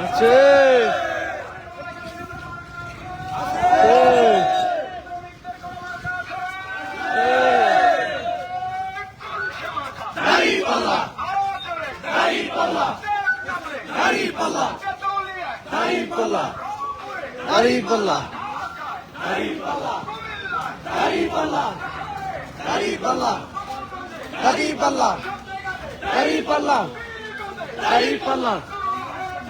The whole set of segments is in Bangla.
আছে Dari Palang, Dari Palang, Dari Palang,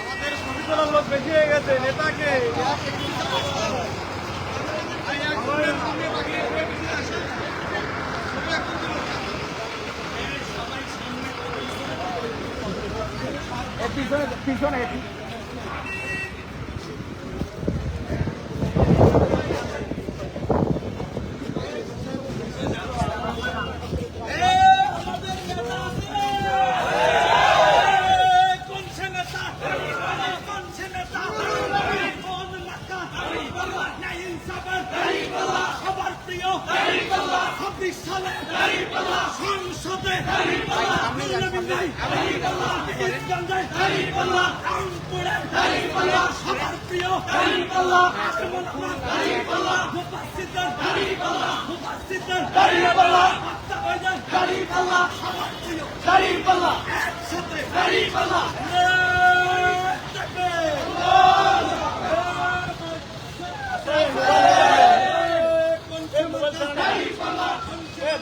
আমাদের তোলার লোক বেশি হয়ে গেছে নেতাকে। pisou, pisou na পিছনে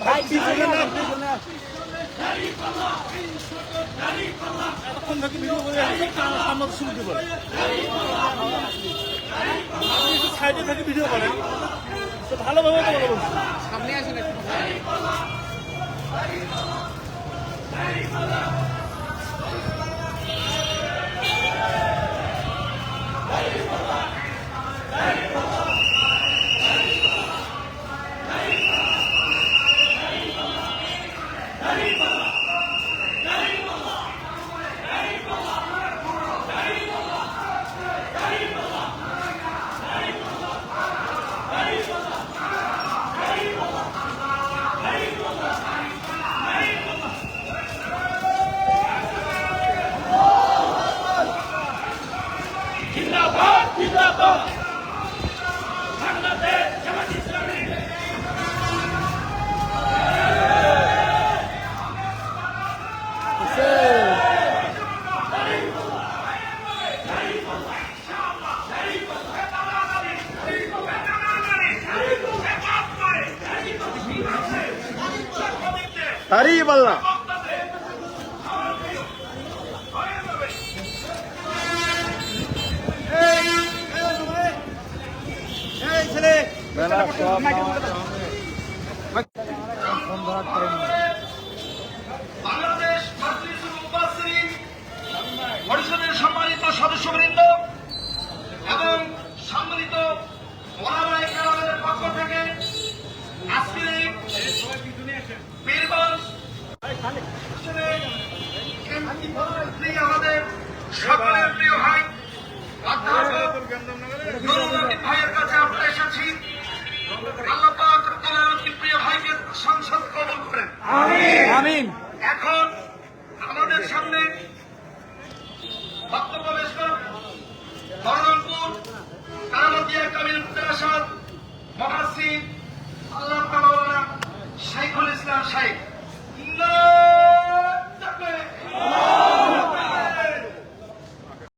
ভাই পিছনে না পিছনে এতক্ষণ থেকে আমার শুনতে দিব আপনি একটু সাইডে থেকে ভিডিও করেন। ভালোভাবে তো বলো বলছি সামনে আসেন हरी बल्ला বাংলাদেশ সম্মানিত সদস্যবৃন্দ এবং সম্মানিত পক্ষ থেকে মহাসিদ আল্লাহ শাইখুল ইসলাম শাইখ।